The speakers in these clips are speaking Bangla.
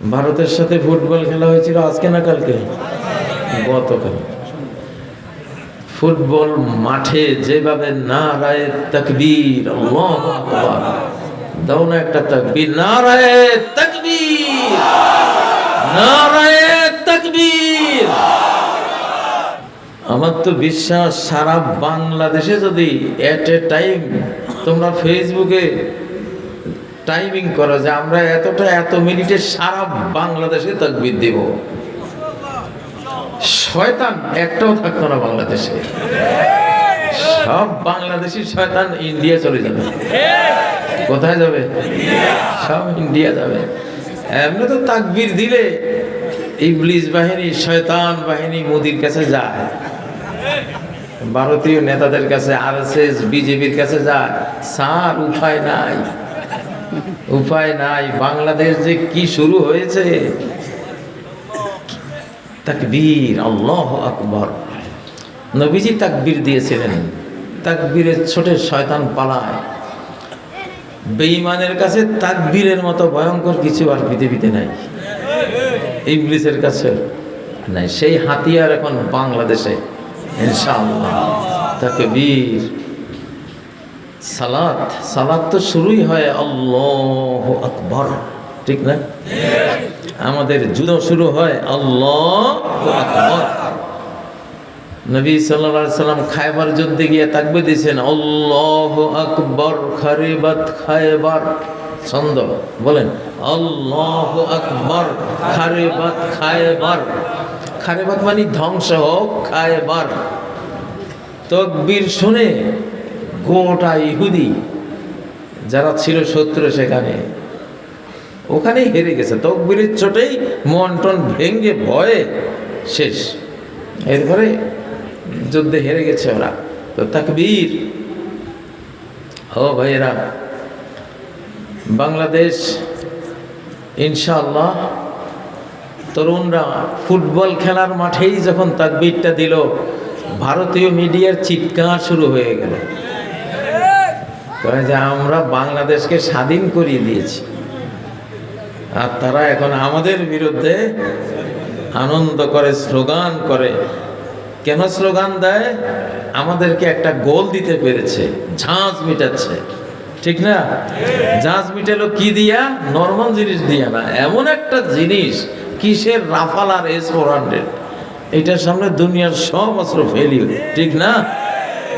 ভারতের সাথে ফুটবল খেলা হয়েছিল আজকে না কালকে? গতকাল। ফুটবল মাঠে যেভাবে না রায় তকবীর দাও না একটা তকবীর। না রায় তকবীর! না রায় তকবীর! আমার তো বিশ্বাস সারা বাংলাদেশে যদি এট এ টাইম তোমরা ফেসবুকে টাইমিং করো যে আমরা এতটা, এত মিনিটে সারা বাংলাদেশে তকবির দেব। শয়তান একটাও থাকতো না বাংলাদেশে। সব বাংলাদেশি শয়তান ইন্ডিয়া চলে যাবে। কোথায় যাবে? সব ইন্ডিয়া যাবে। এমনি তো তাকবির দিলে ইবলিস বাহিনী, শয়তান বাহিনী মোদির কাছে যায়। ভারতীয় নেতাদের কাছে আর বিজেপির কাছে যায়। সার উপায় নাই। উপায় নাই। বাংলাদেশ যে কি শুরু হয়েছে? তাকবীর, আল্লাহ আকবর। নবীজি তাকবীর দিয়েছিলেন। তাকবীরের ছোটে শয়তান পালায়। বেঈমানের কাছে তাকবীরের মতো ভয়ঙ্কর কিছু আর পৃথিবীতে নাই। ইংলিশের কাছে নাই। সেই হাতিয়ার এখন বাংলাদেশে, ইনশাআল্লাহ। তাকবীর। সালাত সালাত তো শুরুই হয় আল্লাহ আকবর, ঠিক না? আমাদের যুদ্ধ শুরু হয় আল্লাহ আকবর। নবী সাল্লাল্লাহু সাল্লাম খায়বার যুদ্ধে গিয়ে তাকবে দিয়েছেন, আল্লাহ আকবর খারিবাত খায়বার। ছন্দ, বলেন, আল্লাহ আকবর খারিবাত খায়বার। খারেবাত মানে ধ্বংস হোক, খায়বার। তকবীর শুনে গোটা ইহুদি যারা ছিল শত্রু সেখানে, ওখানেই হেরে গেছে। তকবীরের চোটেই মন টন ভেঙ্গে ভয়ে শেষ। এরপরে যুদ্ধে হেরে গেছে ওরা। তো তাকবীর, ও ভাইয়েরা, বাংলাদেশ, ইনশাআল্লাহ, তরুণরা ফুটবল খেলার মাঠেই যখন তাকবীরটা দিল, ভারতীয় মিডিয়ার চিৎকার শুরু হয়ে গেল। যে আমরা বাংলাদেশকে স্বাধীন করিয়ে দিয়েছি। আর তারা এখন আমাদের বিরুদ্ধে আনন্দ করে, স্লোগান করে। কেন স্লোগান দেয়? আমাদেরকে একটা গোল দিতে পেরেছে, ঝাঁজ মিটাচ্ছে। ঠিক না? ঝাঁজ মিটালো কি দিয়া? নর্মাল জিনিস দিয়া না, এমন একটা জিনিস কিসের রাফাল আর এস ফোর হান্ড্রেড? এটার সামনে দুনিয়ার সব অস্ত্র ফেলিও ঠিক না?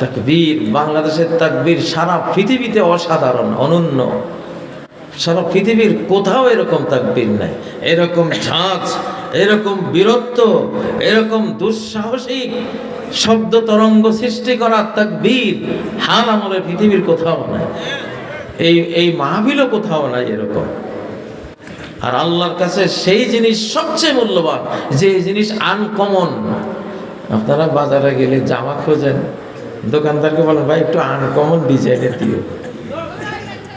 তাকবীর, বাংলাদেশের তাকবীর সারা পৃথিবীতে অসাধারণ, অনন্য। সারা পৃথিবীর কোথাও এরকম তাকবীর নাই। এরকম ঝাঁজ, এরকম বীরত্ব, এরকম দুঃসাহসিক শব্দ তরঙ্গ সৃষ্টি করা তাকবীর হাল আমলে পৃথিবীর কোথাও নাই। এই এই মাহবিলও কোথাও নাই এরকম। আর আল্লাহর কাছে সেই জিনিস সবচেয়ে মূল্যবান, যে জিনিস আনকমন আপনারা বাজারে গেলে জামা খোঁজেন দোকানদারকে বলেন ভাই, একটু আনকমন ডিজাইনের দিও।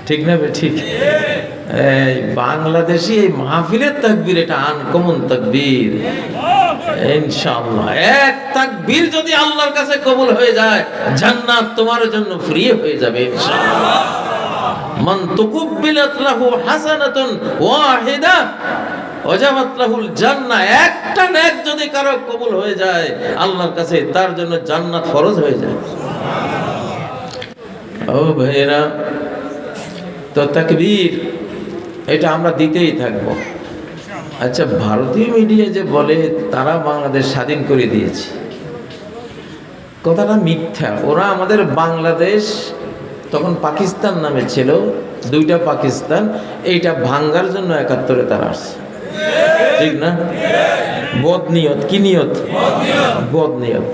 ঠিক না? ঠিক? এই বাংলাদেশি এই মাহফিলের তাকবীর, এটা আনকমন তাকবীর। ইনশাআল্লাহ। এক যদি আল্লাহর কাছে কবুল হয়ে যায় তোমার জন্য হয়ে যাবে নেক যদি কারও হয়ে যায় কাছে তার জন্য জান্নাত ফরজ হয়ে যায়। ও ভাইরা তো এটা আমরা দিতেই থাকব। আচ্ছা ভারতীয় মিডিয়া যে বলে, তারা বাংলাদেশ স্বাধীন করে দিয়েছে। কথাটা মিথ্যা। ওরা আমাদের বাংলাদেশ, তখন পাকিস্তান নামে ছিল, দুইটা পাকিস্তান, এইটা ভাঙ্গার জন্য একাত্তরে তারা আসছে। ঠিক না? বদ নিয়ত কি নিয়ত? বদ নিয়ত।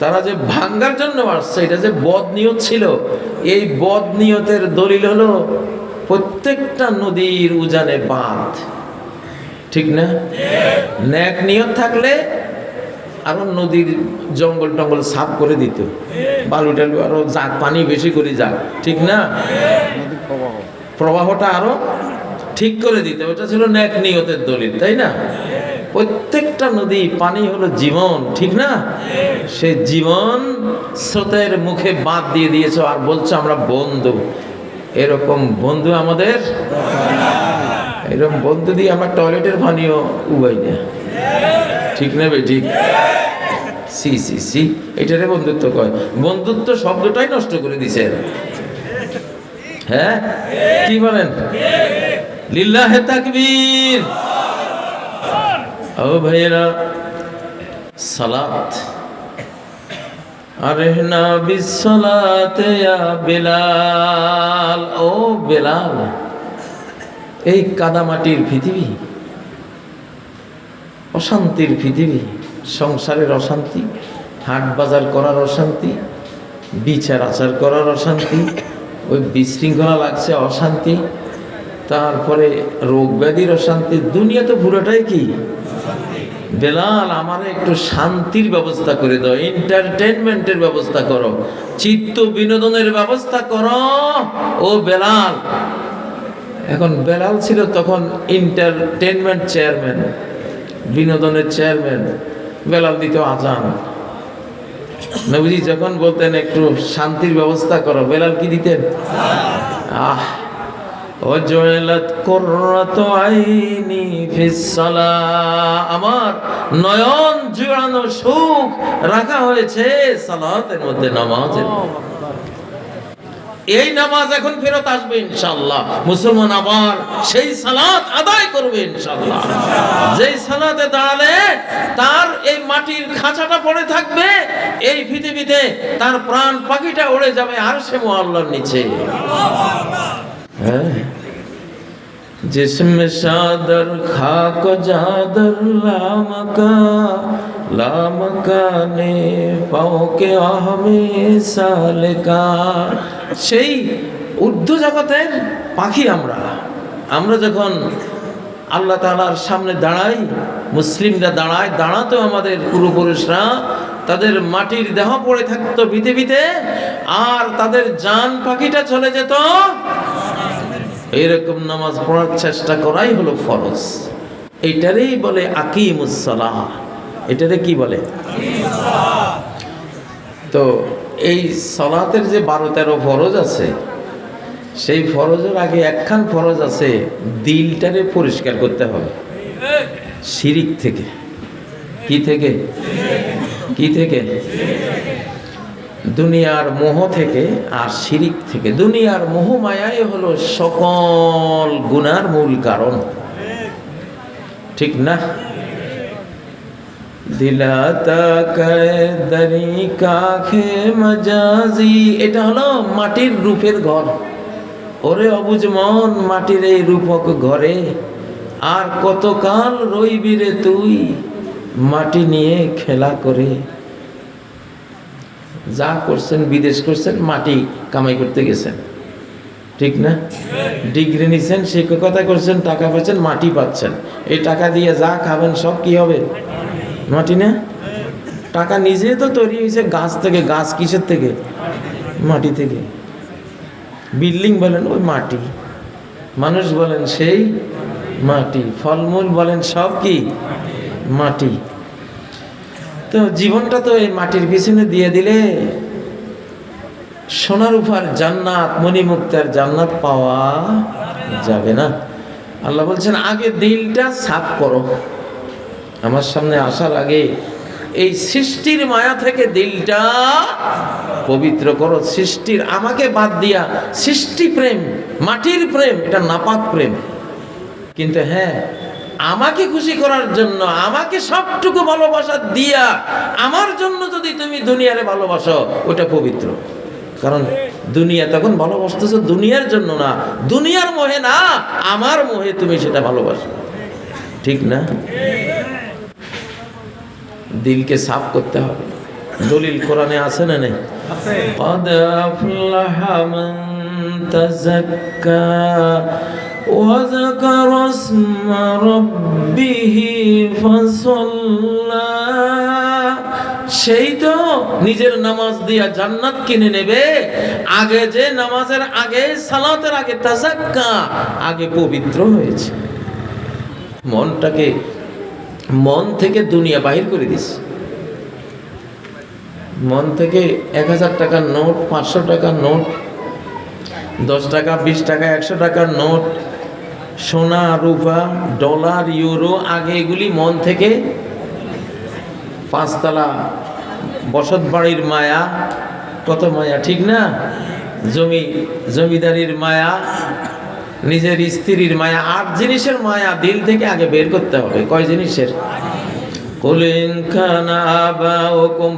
তারা যে ভাঙ্গার জন্য আসছে এটা যে বদ নিয়ত ছিল এই বদ নিয়তের দলিল হলো প্রত্যেকটা নদীর উজানে বাঁধ। ঠিক না? ন্যাক নিয়ত থাকলে আরও নদীর জঙ্গল টঙ্গল সাফ করে দিত। বালু টালু আরও যাক পানি বেশি করে যাক ঠিক না? প্রবাহটা আরও ঠিক করে দিতে ওটা ছিল ন্যাক নিয়তের দলিল, তাই না? প্রত্যেকটা নদী, পানি হলো জীবন, ঠিক না? সে জীবন স্রোতের মুখে বাদ দিয়ে দিয়েছ, আর বলছো আমরা বন্ধু। এরকম বন্ধু আমাদের? এরকম বন্ধু দিয়ে আমরা টয়লেটের পানিও উবাই না। ঠিক না বে ঠিক সি সি সি, এটারে বন্ধুত্ব কয়। বন্ধুত্ব শব্দটাই নষ্ট করে দিছে হ্যাঁ? কি বলেন? লিল্লাহে তাকবীর। ও ভাইয়েরা, সালাত। আরেহনা বিসলাতে বেলাল। ও বেলাল, এই কাদামাটির পৃথিবী, অশান্তির পৃথিবী, সংসারের অশান্তি, হাট বাজার করার অশান্তি, বিচার আচার করার অশান্তি, ওই বিশৃঙ্খলা লাগছে অশান্তি। তারপরে রোগ ব্যাধির অশান্তি দুনিয়া তো পুরোটাই কি? বেলাল, আমার একটু শান্তির ব্যবস্থা করে দাও এন্টারটেনমেন্টের ব্যবস্থা করো, চিত্ত বিনোদনের ব্যবস্থা করো। ও বেলাল, এখন বেলাল ছিল তখন এন্টারটেনমেন্ট চেয়ারম্যান বিনোদনের চেয়ারম্যান বেলাল দিত আজান। নবীজি যখন বলতেন একটু শান্তির ব্যবস্থা করো, বেলাল কি দিতেন? আহ আমার নয়ন জুড়ানো সুখ রাখা হয়েছে সালাতের মধ্যে নামাজের এই নামাজ এখন ফেরত আসবে ইনশাআল্লাহ। মুসলমান আবার সেই সালাত আদায় করবে ইনশাল্লাহ যেই সালাতে দাঁড়ালে তার এই মাটির খাঁচাটা পড়ে থাকবে এই পৃথিবীতে তার প্রাণ পাখিটা উড়ে যাবে আর সে মোয়াল্লার নিচে جسم شادر خاک جادر لامکا লামকানে পাওকে আহমে সালেকা সেই ঊর্ধ্ব জগতের পাখি আমরা। আমরা যখন আল্লাহ তালার সামনে দাঁড়াই, মুসলিমরা দাঁড়ায়, দাঁড়াতো আমাদের পূর্বপুরুষরা, তাদের মাটির দেহ পড়ে থাকতো পৃথিবীতে আর তাদের জান পাখিটা চলে যেত এরকম নামাজ পড়ার চেষ্টা করাই হলো ফরজ। এইটারেই বলে আকিমুসলাহ এটারে কি বলে? তো এই সলাতের যে বারো তেরো ফরজ আছে, সেই ফরজের আগে একখান ফরজ আছে, দিলটারে পরিষ্কার করতে হবে। শিরিক থেকে। কি থেকে? কি থেকে? দুনিয়ার মোহ থেকে আর শিরিক থেকে। দুনিয়ার মোহ মায়াই হলো সকল গুনার মূল কারণ। ঠিক না? দিলাতা দরি কাখে মজাজি। এটা হলো মাটির রূপের ঘর। ওরে অবুজ মন, মাটির এই রূপক ঘরে আর কতকাল রইবি রে তুই? মাটি নিয়ে খেলা করে। যা করছেন, বিদেশ করছেন, মাটি কামাই করতে গেছেন। ঠিক না? ডিগ্রি নিছেন শিক্ষকতা করছেন টাকা পাচ্ছেন, মাটি পাচ্ছেন। এই টাকা দিয়ে যা খাবেন, সব কি হবে? মাটি না? টাকা নিজে তো তৈরি হয়েছে, গাছ থেকে, গাছ কিসের থেকে? মাটি থেকে। বিল্ডিং বলেন, ওই মাটি। মানুষ বলেন, সেই মাটি। ফলমূল বলেন, সব কি? মাটি। তো জীবনটা তো এই মাটির পিছনে দিয়ে দিলে সোনার উপর জান্নাত, মণিমুক্তার জান্নাত পাওয়া যাবে না। আল্লাহ বলছেন, আগে দিলটা সাফ করো। আমার সামনে আসার আগে এই সৃষ্টির মায়া থেকে দিলটা পবিত্র করো। সৃষ্টির, আমাকে বাদ দিয়া সৃষ্টি প্রেম, মাটির প্রেম, এটা নাপাক প্রেম। কিন্তু হ্যাঁ আমাকে খুশি করার জন্য আমাকে সবটুকু ভালোবাসা দিয়া আমার জন্য যদি তুমি দুনিয়ারে ভালোবাসো ওটা পবিত্র কারণ দুনিয়া তখন ভালোবাসতেছো দুনিয়ার জন্য না দুনিয়ার মোহে না আমার মোহে তুমি সেটা ভালোবাসো ঠিক না দিলকে সাফ করতে হবে দলিল কোরআনে আছে না নেই قد أفلح من تزكى وذكر اسم ربه فصلى সেই তো নিজের নামাজ দিয়া জান্নাত কিনে নেবে আগে যে নামাজের আগে সালাতের আগে তাজাক্কা আগে পবিত্র হয়েছে মনটাকে মন থেকে দুনিয়া বাহির করে দিস মন থেকে এক হাজার টাকার নোট পাঁচশো টাকার নোট দশ টাকা বিশ টাকা একশো টাকার নোট সোনা, রূপা, ডলার, ইউরো, আগে এগুলি মন থেকে পাঁচতলা বসত বাড়ির মায়া। কত মায়া, ঠিক না? জমি, জমিদারির মায়া, নিজের স্ত্রীর মায়া, আট জিনিসের মায়া দিল থেকে আগে বের করতে হবে। কয় জিনিসের? কুলিন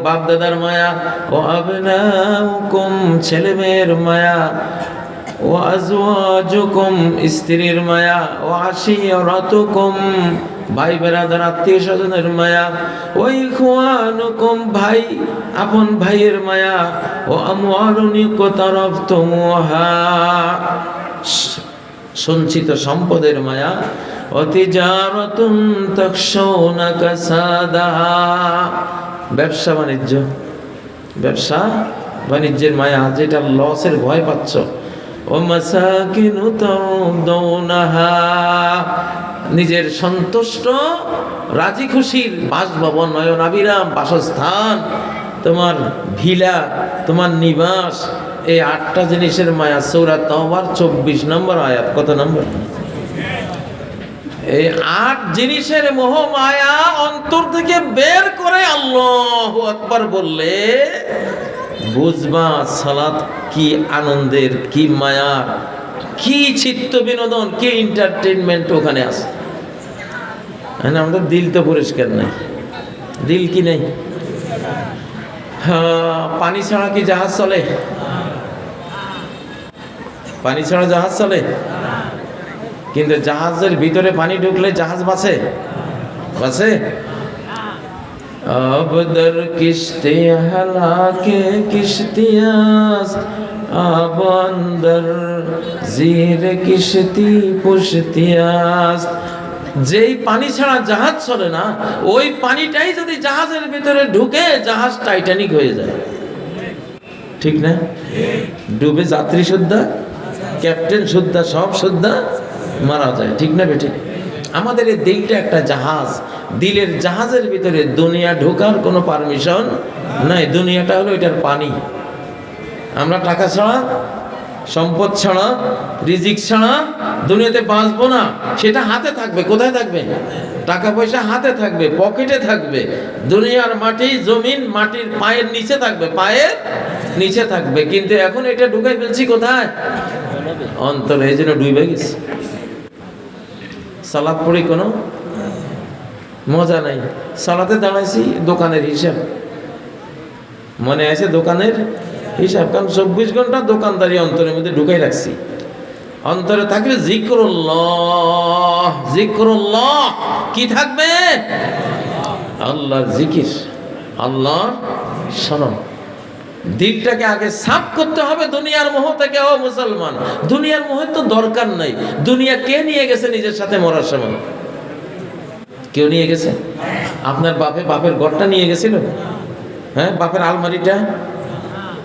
বাপ দাদার মায়া, ও আবনা হুকুম ছেলে মেয়ের মায়া। ও আজওয়াজুকুম স্ত্রীর মায়া ও আশিয়ারাতুকুম ভাই বেরাদার আত্মীয় স্বজনের মায়া ওই খুয়ানুকুম ভাই, আপন ভাইয়ের মায়া ও আমওয়ালুনিক তরফ তুমুহা সঞ্চিত সম্পদের মায়া অতিজারতুন তক্ষৌনা কাসাদাহা ব্যবসা বাণিজ্য ব্যবসা বাণিজ্যের মায়া, যেটা লসের ভয় পাচ্ছ। নিজের সন্তুষ্ট, রাজি খুশির বাসভবন নয়ন আবিরাম বাসস্থান, তোমার ভিলা, তোমার নিবাস, এই আটটা জিনিসের মায়া। সৌরা তবার চব্বিশ নম্বর আয়াত, কত নম্বর? এই আট জিনিসের মোহ মায়া অন্তর থেকে বের করে আল্লাহ বললে বুঝবা, সালাত কি আনন্দের, কি মায়া কি চিত্ত বিনোদন, কি এন্টারটেনমেন্ট ওখানে আছে? হ্যাঁ আমাদের দিল তো পরিষ্কার নাই। দিল কি নেই? হ্যাঁ পানি ছাড়া কি জাহাজ চলে? পানি ছাড়া জাহাজ চলে? কিন্তু জাহাজের ভিতরে পানি ঢুকলে জাহাজ বাঁচে? বাঁচে? আবদর در کشتی حلاک کشتی است آبان در زیر کشتی যেই পানি ছাড়া জাহাজ চলে না ওই পানিটাই যদি জাহাজের ভিতরে ঢুকে জাহাজ টাইটানিক হয়ে যায় ঠিক না ডুবে যাত্রী সুদ্ধা ক্যাপ্টেন সুদ্ধা সব সুদ্ধা মারা যায় ঠিক না বেঠিক আমাদের এই দিলটা একটা জাহাজ। দিলের জাহাজের ভিতরে দুনিয়া ঢোকার কোনো পারমিশন নাই। দুনিয়াটা হলো এটার পানি। আমরা টাকা ছাড়া, সম্পদ ছাড়া, রিজিক ছাড়া দুনিয়াতে বাঁচবো না। সেটা হাতে থাকবে। কোথায় থাকবে? টাকা পয়সা হাতে থাকবে, পকেটে থাকবে। দুনিয়ার মাটি, জমিন, মাটির পায়ের নিচে থাকবে। পায়ের নিচে থাকবে। কিন্তু এখন এটা ঢুকে ফেলছি কোথায়? অন্তরে, এই জন্য ডুবে গেছে। সালাদ পড়ি কোনো? মজা নাই। সালাতে দাঁড়াইছি দোকানের হিসাব। মনে আছে দোকানের হিসাব? কারণ চব্বিশ ঘণ্টা দোকানদারি অন্তরের মধ্যে ঢুকাই রাখছি। অন্তরে থাকলে জিক্রুল্লাহ কি থাকবে? আল্লাহর জিকির, আল্লাহর স্মরণ দিলটাকে আগে সাফ করতে হবে দুনিয়ার মোহ থেকে ও মুসলমান। দুনিয়ার মোহ তো দরকার নাই। দুনিয়া কে নিয়ে গেছে নিজের সাথে মরার সময়? কেউ নিয়ে গেছে? আপনার বাপে বাপের ঘরটা নিয়ে গেছিল? হ্যাঁ বাপের আলমারিটা?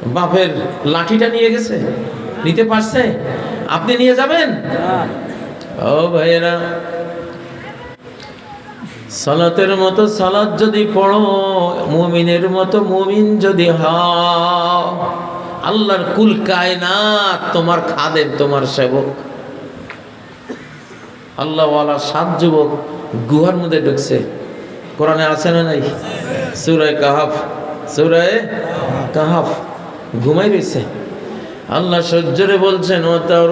বাপের লাঠিটা নিয়ে গেছে? নিতে পারছে? আপনি নিয়ে যাবেন? ও ভাইয়েরা সালাতের মতো সালাত যদি পড়ো, মুমিনের মতো মুমিন যদি হও, আল্লাহর কুল কায়নাত তোমার খাদেম, তোমার সেবক। আল্লাহওয়ালা সাত যুবক গুহার মধ্যে ঢুকছে। কোরআনে আছে না নাই? সুরায় কাহাফ সুরায় কাহাফ ঘুমাই রয়েছে আল্লাহ সহ্যরে বলছেন ও তার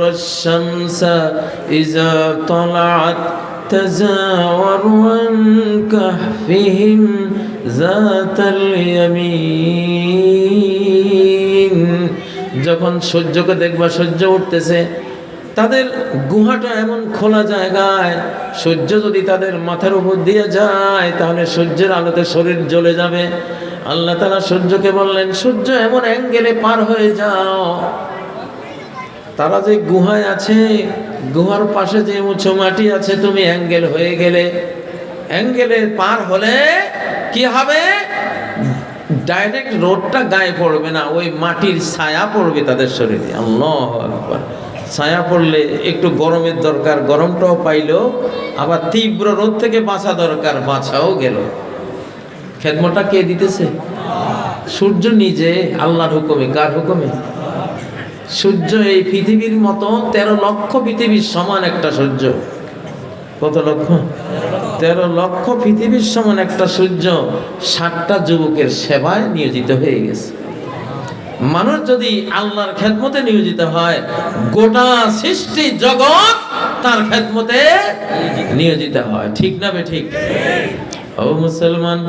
ইজা তলাত تزاور عن كهفهم ذات اليمين যখন সূর্যকে দেখবা সূর্য উঠতেছে তাদের গুহাটা এমন খোলা জায়গায় সূর্য যদি তাদের মাথার উপর দিয়ে যায় তাহলে সূর্যের আলোতে শরীর জ্বলে যাবে আল্লাহ তালা সূর্যকে বললেন সূর্য এমন অ্যাঙ্গেলে পার হয়ে যাও তারা যে গুহায় আছে, গুহার পাশে যে উঁচু মাটি আছে, তুমি অ্যাঙ্গেল হয়ে গেলে, অ্যাঙ্গেলে পার হলে কি হবে? ডাইরেক্ট রোডটা গায়ে পড়বে না, ওই মাটির ছায়া পড়বে তাদের শরীরে। আল্লাহ ছায়া পড়লে একটু গরমের দরকার, গরমটাও পাইলো, আবার তীব্র রোদ থেকে বাঁচা দরকার, বাঁচাও গেল। খেদমটা কে দিতেছে? সূর্য নিজে, আল্লাহর হুকুমে, কার হুকুমে? সূর্য এই পৃথিবীর মতো তেরো লক্ষ পৃথিবীর সমান একটা সূর্য। কত লক্ষ? তেরো লক্ষ পৃথিবীর সমান একটা সূর্য ষাটটা যুবকের সেবায় নিয়োজিত হয়ে গেছে। মানুষ যদি আল্লাহর খেদমতে নিয়োজিত হয়, গোটা সৃষ্টি জগৎ তার খেদমতে নিয়োজিত হয়। ঠিক না ঠিক ও মুসলমান,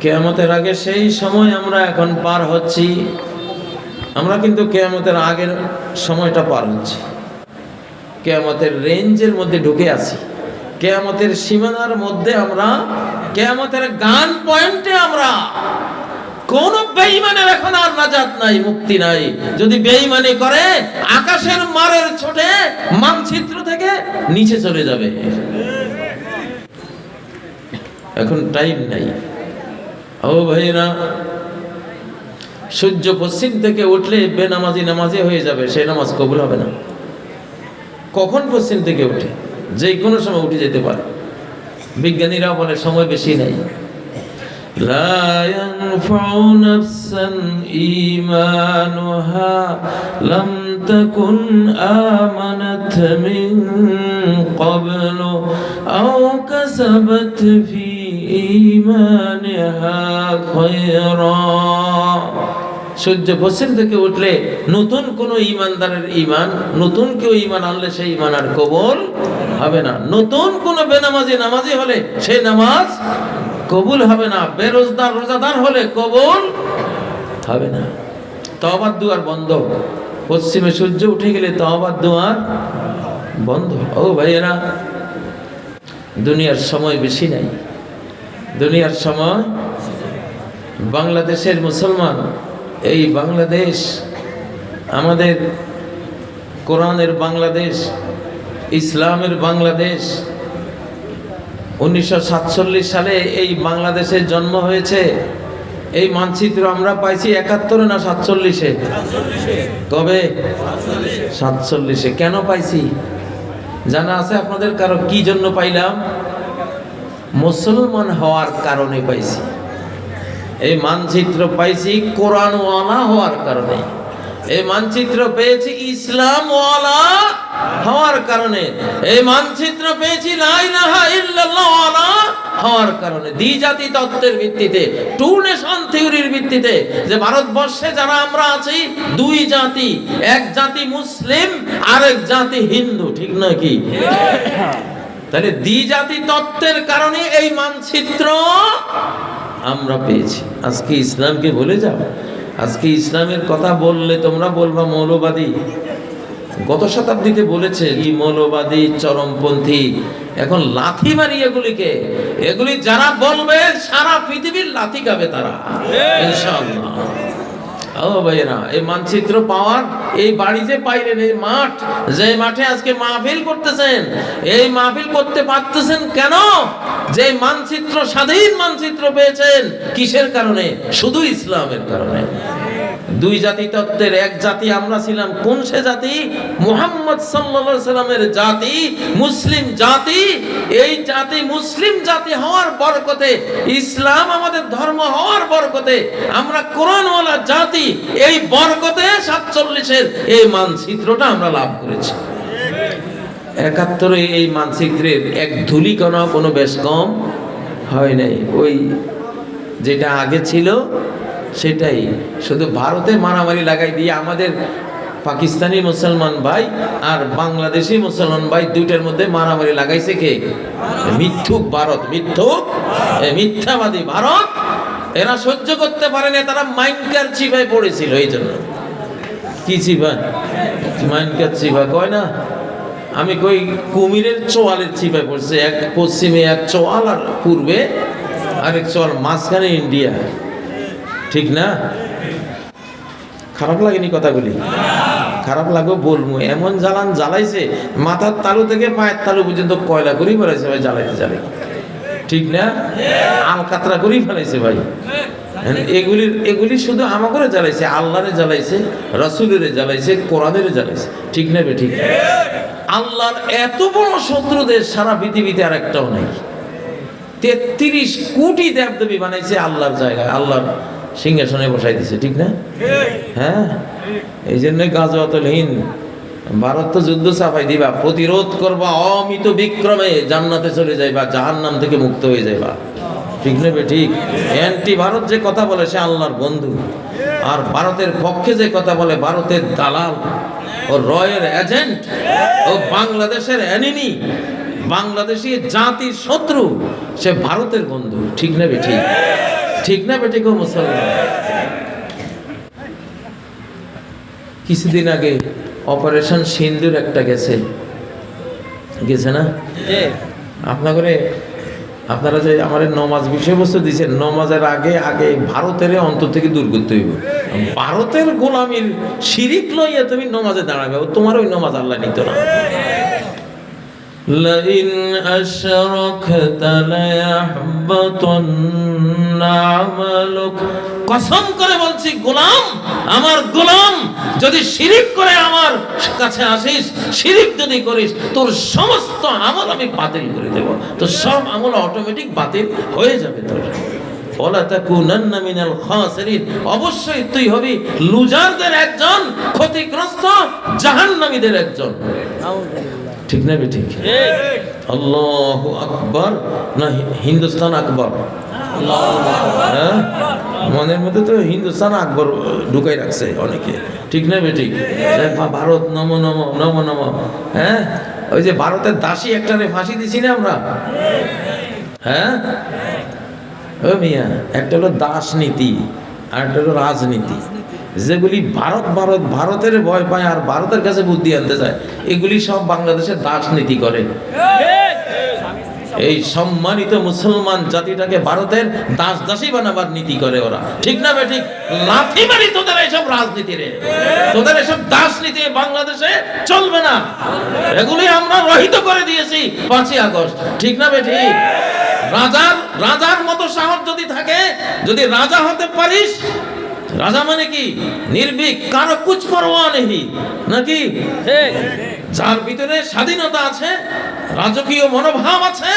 কেয়ামতের আগে সেই সময় আমরা এখন পার হচ্ছি। আমরা কিন্তু কেয়ামতের আগের সময়টা পার হচ্ছি। কেয়ামতের রেঞ্জের মধ্যে ঢুকে আছি। কেয়ামতের সীমানার মধ্যে আমরা, কেয়ামতের গান পয়েন্টে আমরা। কোন বেইমানের এখন আর নাজাত নাই, মুক্তি নাই। যদি বেইমানি করে, আকাশের মারের ছোটে, মানচিত্র থেকে নিচে চলে যাবে। এখন টাইম নাই। ও ভাইরা সূর্য পশ্চিম থেকে উঠলে বেনামাজি নামাজি হয়ে যাবে সেই নামাজ কবুল হবে না কখন পশ্চিম থেকে উঠে যে কোনো সময় উঠে যেতে পারে বিজ্ঞানীরা বলে সময় বেশি নাই لا ينفع نفسا إيمانها لم تكن آمنت من قبل أو كسبت في إيمانها خيرا সূর্য পশ্চিম থেকে উঠলে নতুন কোন ইমানদারের ইমান নতুন কেউ ইমান আনলে সেই ইমান আর কবল হবে না। নতুন কোন বেনামাজি নামাজি হলে সেই নামাজ কবুল হবে না। বেরোজদার, রোজাদার হলে কবুল হবে না। তওবার দুয়ার বন্ধ। পশ্চিমে সূর্য উঠে গেলে তওবার দুয়ার বন্ধ। ও ভাইয়েরা, দুনিয়ার সময় বেশি নাই। দুনিয়ার সময় বাংলাদেশের মুসলমান এই বাংলাদেশ, আমাদের কোরআনের বাংলাদেশ, ইসলামের বাংলাদেশ, উনিশশো সাতচল্লিশ সালে এই বাংলাদেশের জন্ম হয়েছে। এই মানচিত্র আমরা পাইছি একাত্তরে না সাতচল্লিশে? কবে সাতচল্লিশে কেন পাইছি? জানা আছে আপনাদের কারও কি জন্য পাইলাম? মুসলমান হওয়ার কারণে পাইছি। এই মানচিত্র পাইছি কোরআনওয়ালা হওয়ার কারণে। এই মানচিত্র পেয়েছি ইসলাম ওয়ালা হওয়ার কারণে। এই মানচিত্র পেয়েছি ওয়ালা হওয়ার কারণে। দ্বিজাতি তত্ত্বের ভিত্তিতে, টু নেশন থিওরির ভিত্তিতে যে ভারতবর্ষে যারা আমরা আছি, দুই জাতি, এক জাতি মুসলিম, আরেক জাতি হিন্দু, ঠিক নয় কি? তাহলে দ্বিজাতি তত্ত্বের কারণে এই মানচিত্র আমরা পেয়েছি। আজকে ইসলামকে ভুলে যাও। আজকে ইসলামের কথা বললে তোমরা বলবা মৌলবাদী। গত শতাব্দীতে বলেছে কি মৌলবাদী চরমপন্থী এখন লাথি মারি এগুলিকে। এগুলি যারা বলবে সারা পৃথিবীর লাথি খাবে তারা। ইনশাআল্লাহ। ও ভাইয়েরা, এই মানচিত্র পাওয়ার এই বাড়ি যে পাইলেন এই মাঠ, যে মাঠে আজকে মাহফিল করতেছেন, এই মাহফিল করতে পারতেছেন কেন? যে মানচিত্র, স্বাধীন মানচিত্র পেয়েছেন, কিসের কারণে? শুধু ইসলামের কারণে। দুই জাতি তত্ত্বের, এক জাতি আমরা ছিলাম। কোন সে জাতি? মুহাম্মদ সাল্লাল্লাহু সাল্লামের জাতি, মুসলিম জাতি। এই জাতি মুসলিম জাতি হওয়ার বরকতে, ইসলাম আমাদের ধর্ম হওয়ার বরকতে, আমরা কোরআনওয়ালা জাতি, এই বরকতে সাতচল্লিশের এই মানচিত্রটা আমরা লাভ করেছি। একাত্তরে এই মানচিত্রের এক ধুলিকণা কোনো বেশ কম হয় নাই। ওই যেটা আগে ছিল সেটাই। শুধু ভারতে মারামারি লাগাই দিয়ে আমাদের পাকিস্তানি মুসলমান ভাই আর বাংলাদেশি মুসলমান ভাই দুইটার মধ্যে মারামারি লাগাইছে কে? মিথ্যুক ভারত, মিথ্যুক? মিথ্যাবাদী ভারত? এরা সহ্য করতে পারে না, তারা মাইনকার চিপায় পড়েছিল এই জন্য কি চিপা মাইনকার চিপা কয় না? আমি কই কুমিরের চোয়ালের চিপায় পড়ছে, এক পশ্চিমে এক চোয়াল আর পূর্বে আরেক চোয়াল, মাঝখানে ইন্ডিয়া। ঠিক না? খারাপ লাগেনি কথাগুলি? খারাপ লাগো বলব এমন জ্বালান জ্বালাইছে, মাথার তালু থেকে পায়ের তালু পর্যন্ত কয়লা করেই ফেলাইছে ভাই, জ্বালাইতে জ্বালাই ঠিক না? আলকাতরা করেই ফেলাইছে ভাই। এগুলি এগুলি শুধু আমাকে জ্বালাইছে, আল্লাহরে জ্বালাইছে, রসুলের জ্বালাইছে, কোরআনের জ্বালাইছে। ঠিক না বে, ঠিক? আল্লাহর এত বড় শত্রুদের সারা পৃথিবীতে আর একটাও নাই। তেত্রিশ কোটি দেবদেবী বানাইছে আল্লাহর জায়গায়, আল্লাহর সিংহাসনে বসাই দিছে ঠিক না? হ্যাঁ? এই জন্য গাজওয়াতুল হিন্দ, ভারত তো যুদ্ধ চাপাই দিবা, প্রতিরোধ করবা, অমিত বিক্রমে জান্নাতে চলে যাইবা জাহান নাম থেকে মুক্ত হয়ে যাইবা। ঠিক নেবে ঠিক? অ্যান্টি ভারত যে কথা বলে, সে আল্লাহর বন্ধু। আর ভারতের পক্ষে যে কথা বলে, ভারতের দালাল ও রয়ের এজেন্ট ও বাংলাদেশের এনিমি, বাংলাদেশি জাতির শত্রু, সে ভারতের বন্ধু। ঠিক নেবে ঠিক? ঠিক না বেঠিক ও মুসলমান কিছুদিন আগে অপারেশন সিন্দুর একটা গেছে গেছে না আপনাদের আপনারা যে আমার নমাজ বিষয়বস্তু দিচ্ছেন নমাজের আগে আগে ভারতের অন্তর থেকে দূর করতে হইব ভারতের গোলামির শিরিক লইয়া তুমি নমাজে দাঁড়াবে ও তোমার ওই নমাজ আল্লাহ নিত না لئن أشركت ليحبطن কসম করে বলছি, গোলাম, আমার গোলাম, যদি শিরিক করে আমার কাছে আসিস, শিরিক যদি করিস, তোর সমস্ত আমল আমি বাতিল করে দেব। তো সব আমল অটোমেটিক বাতিল হয়ে যাবে তোর। অবশ্যই তুই হবি লুজারদের একজন, ক্ষতিগ্রস্ত জাহান্নামীদের একজন। ঠিক না ঠিক আল্লাহ আকবর না হিন্দুস্তান আকবর? হ্যাঁ? মনের মধ্যে তো হিন্দুস্তান আকবর ঢুকাই রাখছে অনেকে। ঠিক না ঠিক ভারত নম নম নম নম। হ্যাঁ? ওই যে ভারতের দাসী একটারে ফাঁসি দিছি না আমরা? হ্যাঁ? ও মিয়া, একটা হলো দাস নীতি আর একটা হলো রাজনীতি। যেগুলি ভারত ভারত, ভারতের ভয় পায় আর ভারতের কাছে বুদ্ধি আনতে চায়, এগুলি সব বাংলাদেশের দাস নীতি করে। এই সম্মানিত মুসলমান জাতিটাকে ভারতের দাস দাসী বানাবার নীতি করে ওরা। ঠিক না বে ঠিক? লাথি মারি তোদের এইসব রাজনীতি রে তোদের এসব দাস নীতি বাংলাদেশে চলবে না। এগুলি আমরা রহিত করে দিয়েছি পাঁচই আগস্ট। ঠিক না বে ঠিক? রাজার রাজার মতো সাহস যদি থাকে, যদি রাজা হতে পারিস রাজা মানে কি? নির্ভীক, কারও কুচ নেই। নাকি? যার ভিতরে স্বাধীনতা আছে, রাজকীয় মনোভাব আছে,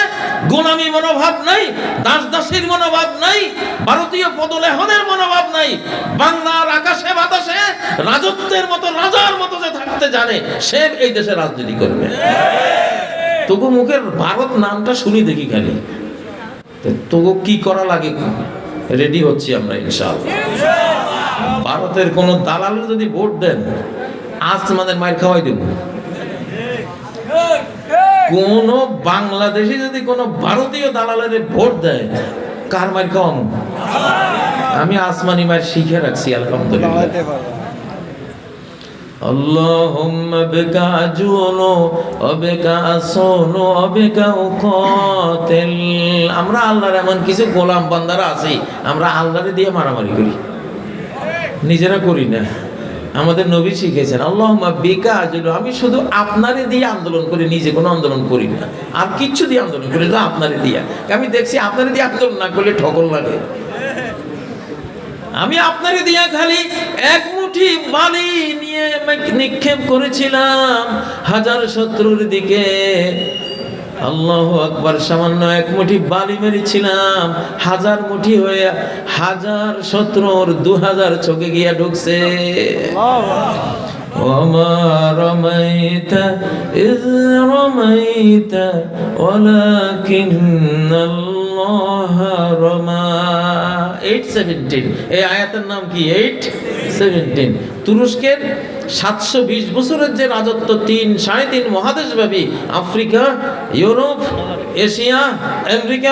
গোলামী মনোভাব নাই দাস দাসীর মনোভাব নাই, ভারতীয় পদলেহনের মনোভাব নাই, বাংলার আকাশে বাতাসে রাজত্বের মতো, রাজার মতো যে থাকতে জানে, সে এই দেশে রাজনীতি করবে। তবু মুখের ভারত নামটা শুনি দেখি খালি। তবু কি করা লাগে? রেডি হচ্ছি আমরা, ইনশাআল্লাহ। ভারতের কোন দালাল যদি ভোট দেন আজ তোমাদের মায়ের খাওয়াই দেব কোন বাংলাদেশি যদি কোন ভারতীয় দালালের ভোট দেয় কার মার খাওয়াম আমি আসমানি মায়ের শিখে রাখছি আলহামদুলিল্লাহ اللهم بك أجول وبك أصون وبك أقاتل আমরা আল্লাহর এমন কিছু গোলাম বান্দারা আছি আমরা আল্লাহরে দিয়ে মারামারি করি নিজেরা করি না। আমাদের নবী শিখেছেন আল্লাহ বেকা আমি শুধু আপনারে দিয়ে আন্দোলন করি, নিজে কোনো আন্দোলন করি না। আর কিচ্ছু দিয়ে আন্দোলন করি না আপনারে দিয়ে। আমি দেখছি আপনারে দিয়ে আন্দোলন না করলে ঠকল লাগে। আমি আপনাকে দিয়া খালি এক মুঠি বালি নিয়ে নিক্ষেপ করেছিলাম হাজার শত্রুর দিকে। আল্লাহ আকবার সামান্য এক মুঠি বালি মেরেছিলাম হাজার মুঠি হয়ে হাজার শত্রুর দু হাজার চোখে গিয়া ঢুকছে وما رميت إذ رميت ولكن الله رمى 817 এই আয়াতের নাম কি 817 তুরস্কের সাতশো বিশ বছরের যে রাজত্ব, তিন, সাড়ে তিন মহাদেশব্যাপী আফ্রিকা, ইউরোপ, এশিয়া, আমেরিকা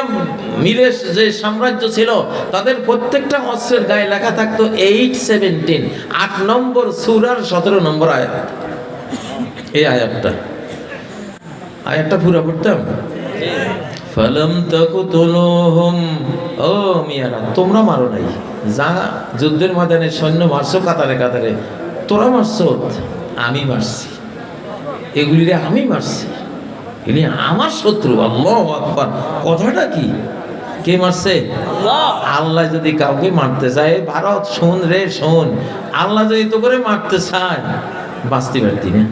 মিলে যে সাম্রাজ্য ছিল, তাদের প্রত্যেকটা অস্ত্রের গায়ে লেখা থাকতো এইট সেভেন্টিন, আট নম্বর সুরার সতেরো নম্বর আয়াত। এই আয়াতটা। আয়াতটা পুরো পড়তাম? ফলম তকুতুলুহুম। ও মিয়ারা, তোমরা মারো নাই। যা যুদ্ধের ময়দানে সৈন্য মারছো কাতারে কাতারে তোরা মারছো আমি মারছি। এগুলিরে আমি মারছি। এগুলি আমার শত্রু আল্লাহ আকবার। কথাটা কি? কে মারছে? আল্লাহ। যদি কাউকে মারতে চায় ভারত শোন রে শোন। আল্লাহ যদি তো করে মারতে চায় বাঁচতে পারতি না।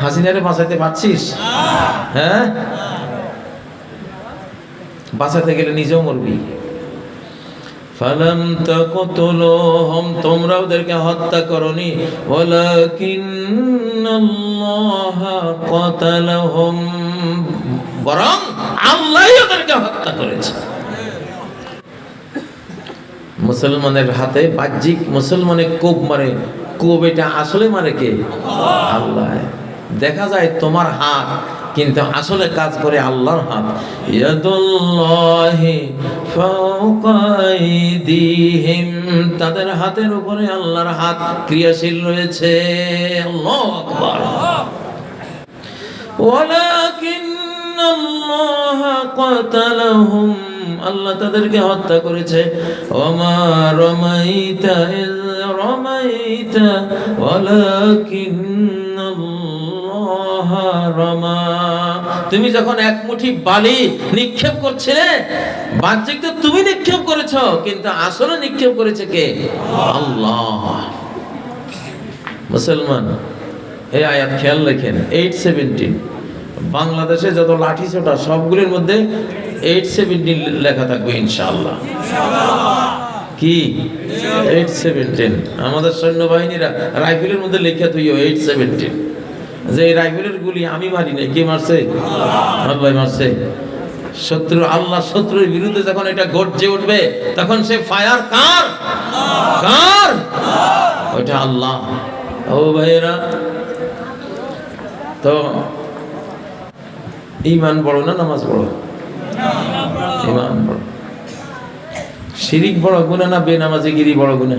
হাসিনারে বাঁচাতে পারছিস? হ্যাঁ? বাঁচাতে গেলে নিজেও মরবি। তোমরা ওদেরকে হত্যা করনি। ওয়ালাকিন্নাল্লাহ বরং আল্লাহই ওদেরকে হত্যা করেছে। মুসলমানের হাতে বাহ্যিক মুসলমানে কোপ মারে, কোপ এটা আসলে মারে কে? আল্লাহ। দেখা যায় তোমার হাত কিন্তু আসলে কাজ করে আল্লাহর হাত। তাদের হাতের উপরে আল্লাহর হাত ক্রিয়াশীল রয়েছে। আল্লাহ তাদেরকে হত্যা করেছে। অমা রমাইতা রমাইতা আল্লাহ রমা তুমি যখন এক মুঠি বালি নিক্ষেপ করছিলে, বাহ্যিক তো তুমি নিক্ষেপ করেছ, কিন্তু আসলে নিক্ষেপ করেছে কে? আল্লাহ। মুসলমান, এই আয়াত খেয়াল রেখেন এইট সেভেন্টিন বাংলাদেশে যত লাঠি ছোটা, সবগুলির মধ্যে এইট সেভেন্টিন লেখা থাকবে, ইনশাআল্লাহ। কি? এইট সেভেন্টিন আমাদের সৈন্যবাহিনীরা রাইফেলের মধ্যে লেখা তুইও এইট সেভেন্টিন যে এই রাইফেলের গুলি আমি মারি নাই কে মারছে? আল্লাহ মারছে। শত্রু আল্লাহ শত্রুর বিরুদ্ধে যখন এটা গর্জে উঠবে তখন সে ফায়ার কার? কার? ওইটা আল্লাহ। ও ভাইয়েরা তো ইমান বড় না নামাজ বড়? ইমান বড়। শিরিক বড় গুণা না বেনামাজি গিরি বড় গুণা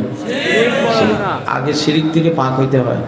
আগে শিরিক থেকে পাক হইতে হয়।